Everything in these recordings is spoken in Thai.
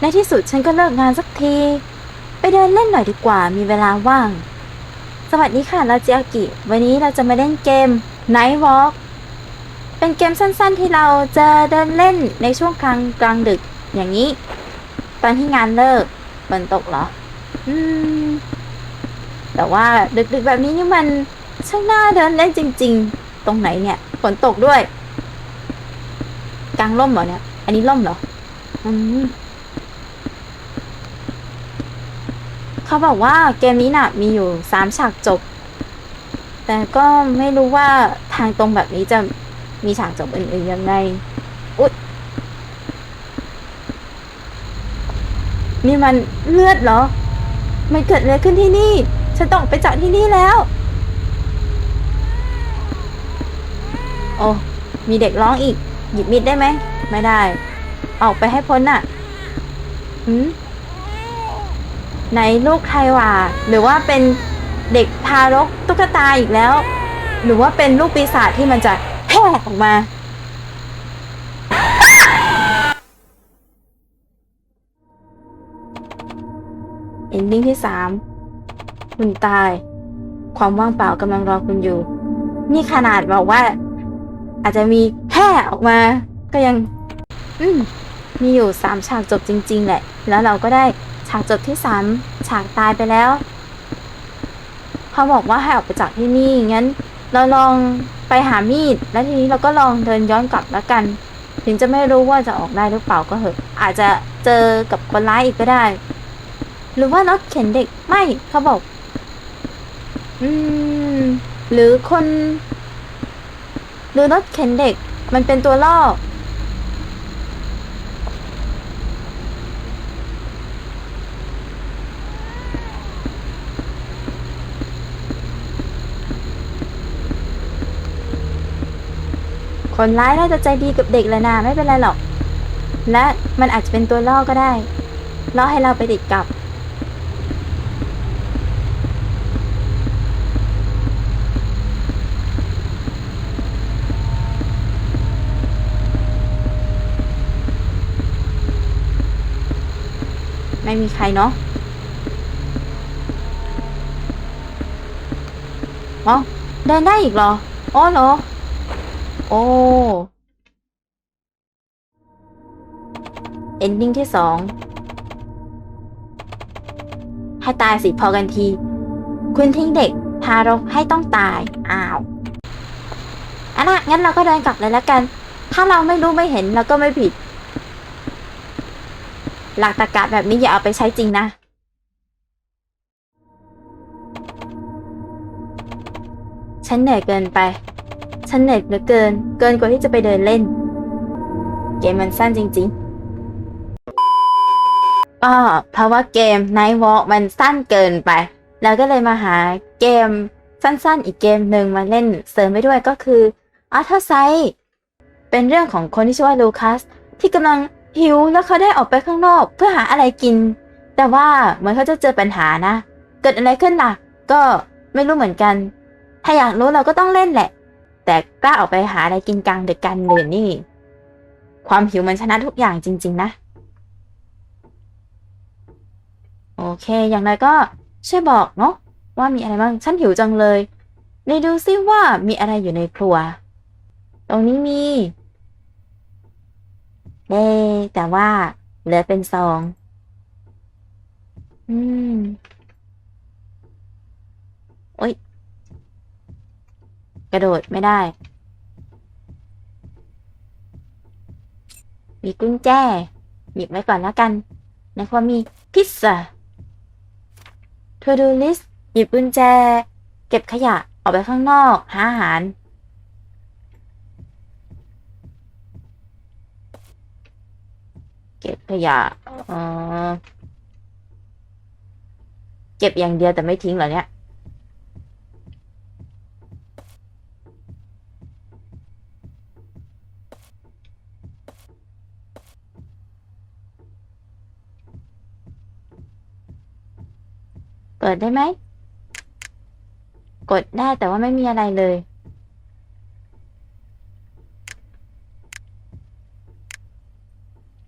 ในที่สุดฉันก็เลิกงานสักที ไปเดินเล่นหน่อยดีกว่ามีเวลาว่าง สวัสดีค่ะราจิอากิ วันนี้เราจะมาเล่นเกม Night Walk เป็นเกมสั้นๆที่เราจะเดินเล่นในช่วงกลางกลางดึกอย่างนี้ ตอนที่งานเลิกฝนตกเหรอ อืม แต่ว่าดึกๆแบบนี้นี่มันช่างน่าเดินเล่นจริง ๆ ตรงไหนเนี่ยฝนตกด้วย กลางร่มเหรอเนี่ย อันนี้ร่มเหรอ อืม เขาบอกว่าเกมนี้น่ะมีอยู่สามฉากจบ แต่ก็ไม่รู้ว่าทางตรงแบบนี้จะมีฉากจบอื่นๆยังไง อุ๊ย นี่มันเลือดเหรอ มันเกิดอะไรขึ้นที่นี่ ฉันต้องไปจากที่นี่แล้ว โอ้ มีเด็กร้องอีก หยิบมีดได้ไหม ไม่ได้ ออกไปให้พ้นน่ะหืม ไหนลูกใครวะหรือว่าเป็นเด็กทารกตุ๊กตาอีกแล้ว หรือว่าเป็นลูกปีศาจที่มันจะแผ่ออกมา เอนดิ้งที่สามคุณตาย ความว่างเปล่ากำลังรอคุณอยู่ นี่ขนาดบอกว่า อาจจะมีแพร่ออกมา ก็ยัง อืมมีอยู่สามฉากจบจริง ๆ แหละ แล้วเราก็ได้ากจบที่สามฉากตายไปแล้ว เขาบอกว่าให้ออกไปจากที่นี่งั้น เราลองไปหามีด แล้วทีนี้เราก็ลองเดินย้อนกลับแล้วกัน ถึงจะไม่รู้ว่าจะออกได้หรือเปล่าก็เหอะอาจจะเจอกับคนร้ายอีกก็ได้ หรือว่ารถเข็นเด็กไม่เขาบอก อืม หรือคน หรือรถเข็นเด็กมันเป็นตัวล่อ คนร้ายน่าจะใจดีกับเด็กแหละนะไม่เป็นไรหรอก และมันอาจจะเป็นตัวล่อก็ได้ล่อให้เราไปติดกับ ไม่มีใครเนาะอ๋อเดินได้อีกเหรออ๋อเหรอ โอ้เอนดิ้งที่สองให้ตายสิพอกันที คุณทิ้งเด็กทารกให้ต้องตาย อ้าวอันน่ะงั้นเราก็เดินกลับเลยแล้วกัน ถ้าเราไม่รู้ไม่เห็นเราก็ไม่ผิด หลักตรรกะแบบนี้อย่าเอาไปใช้จริงนะ ฉันเหนื่อยเกินไป ฉันเหนื่อยเหลือเกิน เกินกว่าที่จะไปเดินเล่น เกมมันสั้นจริงๆก็เพราะว่าเกม Night Walk มันสั้นเกินไป แล้วก็เลยมาหาเกมสั้นๆ อีกเกมหนึ่งมาเล่นเสริมไปด้วยก็คือ a r t h u r s i d e เป็นเรื่องของคนที่ชื่อว่าลูคัสที่กำลังหิวแล้วเขาได้ออกไปข้างนอก เพื่อหาอะไรกิน แต่ว่าเหมือนเขาจะเจอปัญหานะ เกิดอะไรขึ้นล่ะ ก็ไม่รู้เหมือนกัน ถ้าอยากรู้เราก็ต้องเล่นแหละ แต่กล้าออกไปหาอะไรกินกลางดึกกันเลยนี่ ความหิวมันชนะทุกอย่างจริง ๆ นะ โอเค อย่างไรก็ช่วยบอกเนาะว่ามีอะไรบ้าง ฉันหิวจังเลยในดูซิว่ามีอะไรอยู่ในครัว ตรงนี้มีเด้แต่ว่าเหลือเป็นซอง อืม โอ๊ย กระโดดไม่ได้ มีกุญแจหยิบไว้ก่อนแล้วกัน ในความมีพิซซ่า to do list หยิบกุญแจ เก็บขยะออกไปข้างนอก หาอาหาร เก็บขยะเออเก็บอย่างเดียวแต่ไม่ทิ้งเหรอเนี่ย เปิดได้ไหม กดได้แต่ว่าไม่มีอะไรเลย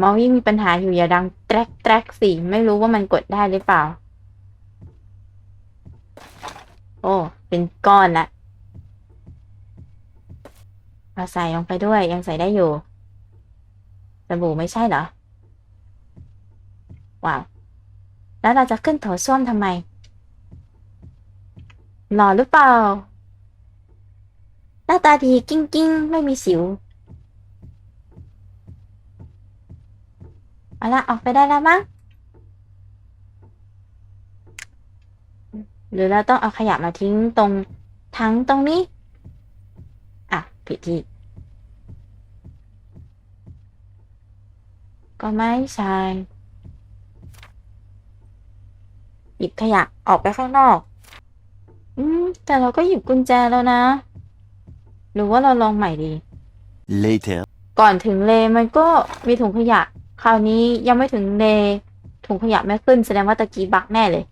มเมาส์ยิ่งมีปัญหาอยู่อย่าดังแตรกแตรกสิ ไม่รู้ว่ามันกดได้หรือเปล่า โอ้ เป็นก้อนละเอาใส่ลงไปด้วยยังใส่ได้อยู่สบู่ไม่ใช่เหรอ ว้าว แล้วเราจะขึ้นโถส้วมทำไม หล่อหรือเปล่า หน้าตาดีกิ้งกิ้งไม่มีสิว เอาละออกไปได้แล้วมั้ง หรือเราต้องเอาขยะมาทิ้งตรงทั้งตรงนี้ อะ ผิดที่ ก็ไม่ใช่หยิบขยะออกไปข้างนอก อืม แต่เราก็หยิบกุญแจแล้วนะ หรือว่าเราลองใหม่ดี Later. ก่อนถึงเลมันก็มีถุงขยะ คราวนี้ยังไม่ถึงเลถุงขยะไม่ขึ้น แสดงว่าตะกี้บักแน่เลย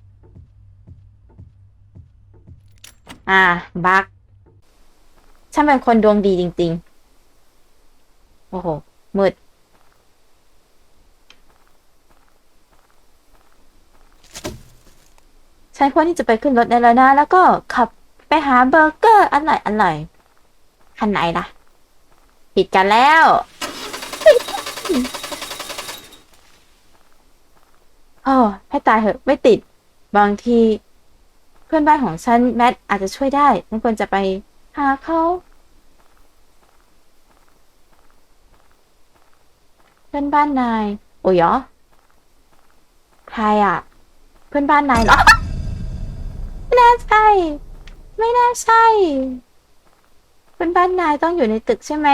อ่า บักฉันเป็นคนดวงดีจริง ๆ โอ้โหมืด ฉันควรที่จะไปขึ้นรถได้แล้วนะ แล้วก็ขับไปหาเบอร์เกอร์อร่อยอร่อยคันไหนล่ะ ผิดกันแล้ว โอ้ให้ตายเหอะ ไม่ติด บางที เพื่อนบ้านของฉันแมทอาจจะช่วยได้ฉันควรจะไปหาเขาเพื่อนบ้านนาย โอ้ยเหรอใครอะ เพื่อนบ้านนายเหรอ น่าใช่ ไม่น่าใช่เพื่อนบ้านนายต้องอยู่ในตึกใช่ไหม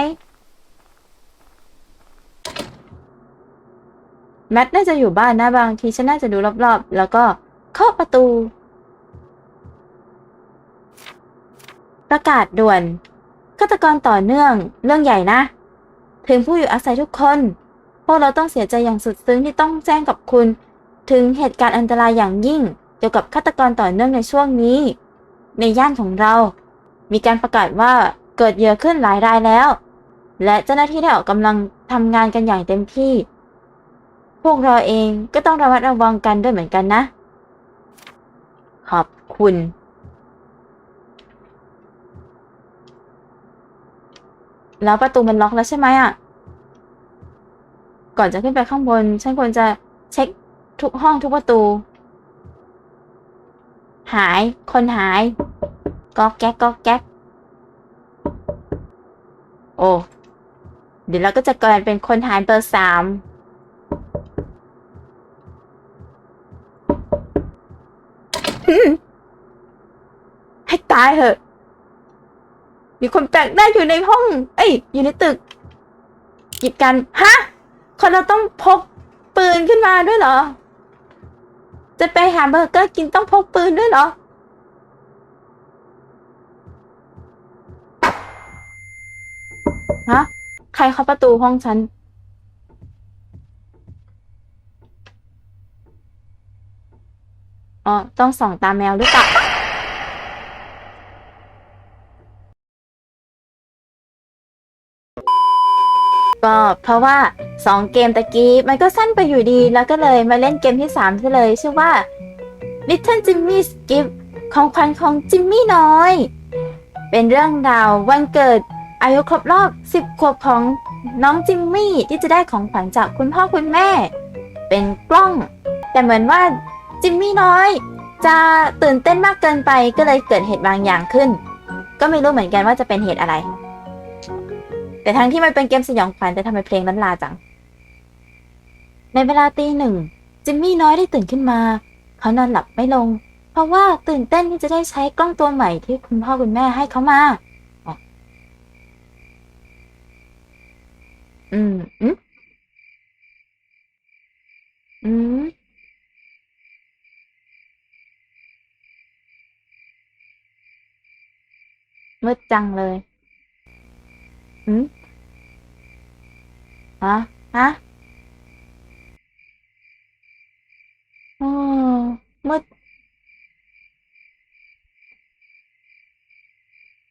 แมทน่าจะอยู่บ้านนะบางทีฉันน่าจะดูรอบๆ แล้วก็เคาะประตู ประกาศด่วนฆาตกรต่อเนื่องเรื่องใหญ่นะ ถึงผู้อยู่อาศัยทุกคน พวกเราต้องเสียใจอย่างสุดซึ้งที่ต้องแจ้งกับคุณ ถึงเหตุการณ์อันตรายอย่างยิ่ง กี่ยวกับฆาตกรต่อเนื่องในช่วงนี้ ในย่านของเรา มีการประกาศว่าเกิดเหยื่อขึ้นหลายรายแล้ว และเจ้าหน้าที่ได้ออกกำลังทำงานกันอย่างเต็มที่ พวกเราเองก็ต้องระมัดระวังกันด้วยเหมือนกันนะ ขอบคุณ แล้วประตูมันล็อกแล้วใช่ไหมอะ ก่อนจะขึ้นไปข้างบน ฉันควรจะเช็คทุกห้องทุกประตู หาย คนหายก็แก๊กก็แก๊ก โอ้ เดี๋ยวเราก็จะกลายเป็นคนหายเบอร์สามให้ตายเหอะ มีคนแปลกหน้าอยู่ในห้อง เอ้ย อยู่ในตึกหยิบกัน ฮะ คนเราต้องพกปืนขึ้นมาด้วยเหรอ จะไปหาเบอร์เกอร์กินต้องพกปืนด้วยเหรอ ฮะ ใครเข้าประตูห้องฉัน อ๋อ ต้องส่องตาแมวหรือเปล่าก็เพราะว่าสองเกมตะกี้มันก็สั้นไปอยู่ดี แล้วก็เลยมาเล่นเกมที่สามซะเลย ชื่อว่า Little Jimmy's Gift ของขวัญของจิมมี่น้อย เป็นเรื่องราววันเกิดอายุครบรอบ 10 ขวบของน้องจิมมี่ที่จะได้ของขวัญจากคุณพ่อคุณแม่ เป็นกล้อง แต่เหมือนว่าจิมมี่น้อย จะตื่นเต้นมากเกินไปก็เลยเกิดเหตุบางอย่างขึ้น ก็ไม่รู้เหมือนกันว่าจะเป็นเหตุอะไร แต่ทั้งที่มันเป็นเกมสยองขวัญแต่ทำไมเพลงนั้นลาจัง ในเวลาตีหนึ่งจิมมี่น้อยได้ตื่นขึ้นมา เขานอนหลับไม่ลง เพราะว่าตื่นเต้นที่จะได้ใช้กล้องตัวใหม่ที่คุณพ่อคุณแม่ให้เขามา อืม อืมอืมมืดจังเลย อืมฮะ ฮะโอ้มืด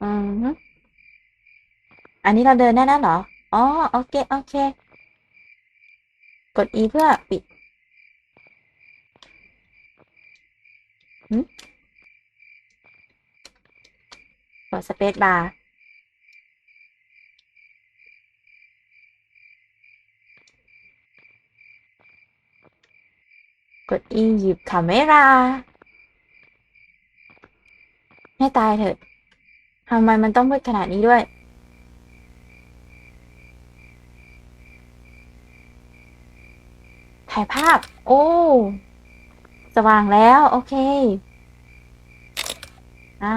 อืมอันนี้เราเดินได้แล้วเหรอ อ๋อ โอเค โอเค กด E เพื่อปิดหึกด Space Bar กดอีหยิบคาเมราให้ตายเถอะทำไมมันต้องพูดขนาดนี้ด้วย ถ่ายภาพ โอ้ สว่างแล้ว โอเค อ่า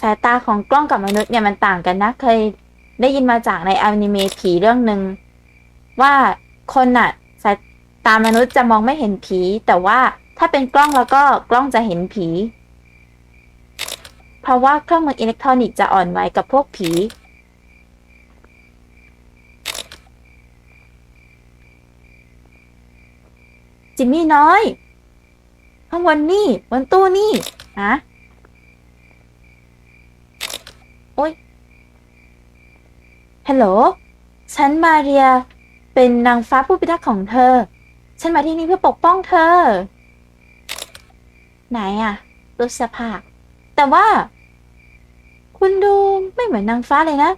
สายตาของกล้องกับมนุษย์เนี่ยมันต่างกันนะ เคยได้ยินมาจากในอนิเมะผีเรื่องหนึ่งว่าคนน่ะ สายตามนุษย์จะมองไม่เห็นผี แต่ว่าถ้าเป็นกล้องแล้วก็กล้องจะเห็นผี เพราะว่าเครื่องมืออิเล็กทรอนิกส์จะอ่อนไหวกับพวกผี จิมมี่น้อย ข้างบนนี่บนตู้นี่ฮะโอ๊ยฮัลโหล ฉันมาเรีย เป็นนางฟ้าผู้พิทักษ์ของเธอ ฉันมาที่นี่เพื่อปกป้องเธอ ไหนอะรูปสภาพ แต่ว่า คุณดูไม่เหมือนนางฟ้าเลยนะ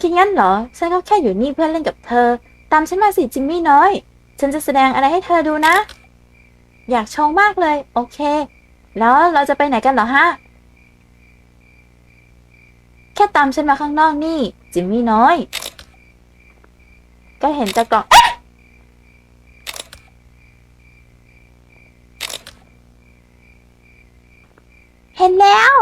คิดงั้นเหรอ ฉันก็แค่อยู่นี่เพื่อเล่นกับเธอ ตามฉันมาสิจิมมี่น้อย ฉันจะแสดงอะไรให้เธอดูนะ อยากโชว์มากเลย โอเค แล้วเราจะไปไหนกันเหรอฮะ ค่ตามฉันมาข้างนอกนี่ จิมมี่น้อย ก็เห็นแต่กล่องเห็นแล้ว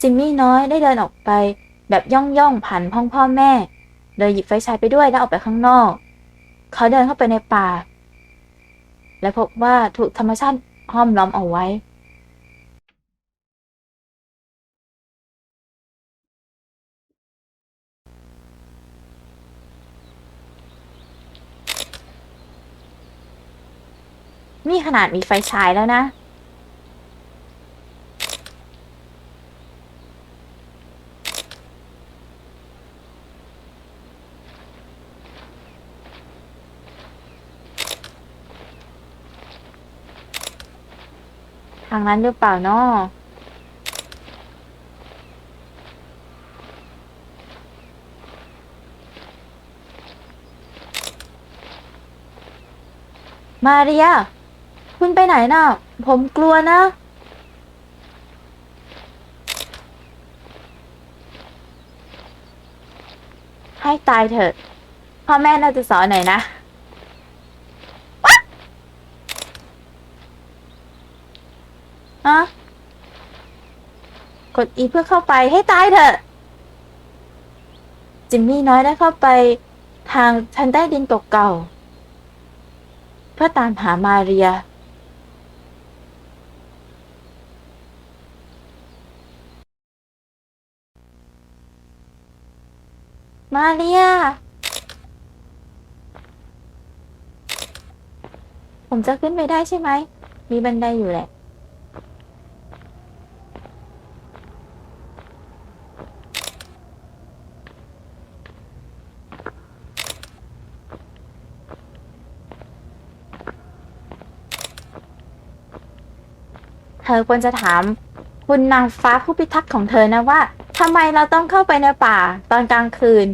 จิมมี่น้อยได้เดินออกไป แบบย่องย่องผ่านห้องพ่อแม่ โดยหยิบไฟฉายไปด้วยแล้วออกไปข้างนอก เขาเดินเข้าไปในป่า และพบว่าถูกธรรมชาติห้อมล้อมเอาไว้ นี่ขนาดมีไฟฉายแล้วนะ ทางนั้นหรือเปล่านาะมาเรีย คุณไปไหนน่ะ ผมกลัวนะ ให้ตายเถอะ พ่อแม่น่าจะสอนหน่อยนะฮะกดอีเพื่อเข้าไปให้ตายเถอะ จิมมี่น้อยได้เข้าไปทางชั้นใต้ดินเก่า เพื่อตามหามาเรีย มาเรีย ผมจะขึ้นไปได้ใช่ไหม มีบันไดอยู่แหละ เธอควรจะถามคุณนางฟ้าผู้พิทักษ์ของเธอนะว่าทำไมเราต้องเข้าไปในป่าตอนกลางคืน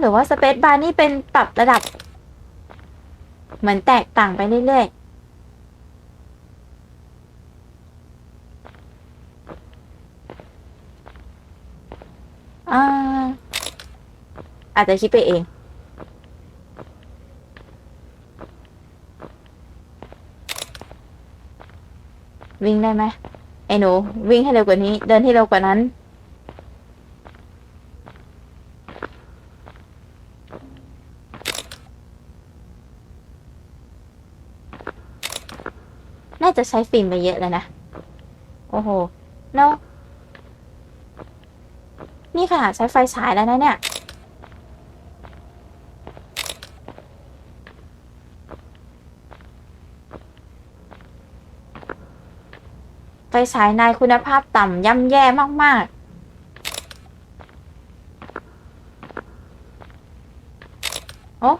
หรือว่าสเปซบาร์นี่เป็นปรับระดับ เหมือนแตกต่างไปเรื่อยๆ อ่า อาจจะคิดไปเอง วิ่งได้ไหมไอ้หนู วิ่งให้เร็วกว่านี้ เดินให้เร็วกว่านั้น จะใช้ฟิล์มไปเยอะแล้วนะ โอ้โหเนาะนี่ขนาดใช้ไฟฉายแล้วนะเนี่ย ไฟฉายนายคุณภาพต่ำย่ำแย่มาก ๆโอ้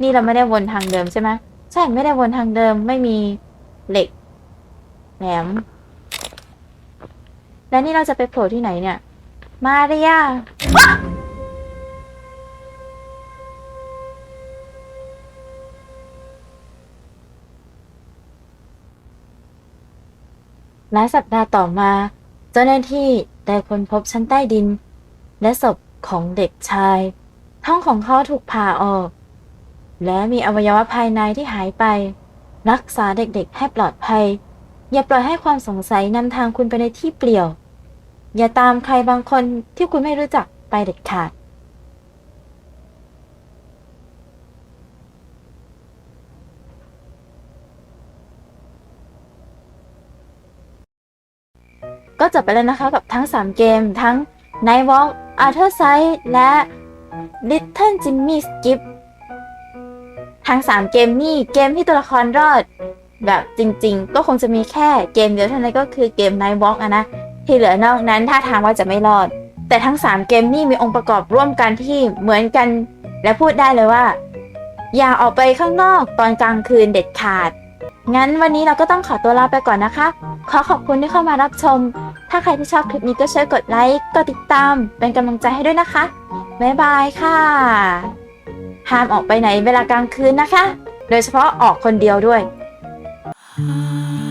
นี่เราไม่ได้วนทางเดิมใช่ไหม ใช่ไม่ได้วนทางเดิมไม่มีเหล็กแหลม แล้วนี่เราจะไปโผล่ที่ไหนเนี่ย มาเรียหลายสัปดาห์ต่อมา เจ้าหน้าที่ได้ค้นพบชั้นใต้ดิน และศพของเด็กชาย ท้องของเขาถูกผ่าออก และมีอวัยวะภายในที่หายไป รักษาเด็กๆ ให้ปลอดภัย อย่าปล่อยให้ความสงสัยนำทางคุณไปในที่เปลี่ยว อย่าตามใครบางคนที่คุณไม่รู้จักไปเด็ดขาด ก็จบไปแล้วนะคะกับทั้ง 3 เกมทั้ง Night Walk Arthur Side และ Little Jimmy's Gift ทั้ง 3 เกมนี่เกมที่ตัวละครรอด แบบจริง ๆ ก็คงจะมีแค่เกมเดียวเท่านั้นก็คือเกม Night Walk อะนะที่เหลือนอกนั้นท่าทางว่าจะไม่รอด แต่ทั้ง 3 เกมนี่มีองค์ประกอบร่วมกันที่เหมือนกัน และพูดได้เลยว่า อย่าออกไปข้างนอกตอนกลางคืนเด็ดขาด งั้นวันนี้เราก็ต้องขอตัวลาไปก่อนนะคะ ขอขอบคุณที่เข้ามารับชม ถ้าใครที่ชอบคลิปนี้ก็ช่วยกดไลค์กดติดตาม เป็นกำลังใจให้ด้วยนะคะบ๊ายบายค่ะ ห้ามออกไปไหนเวลากลางคืนนะคะ โดยเฉพาะออกคนเดียวด้วย Ah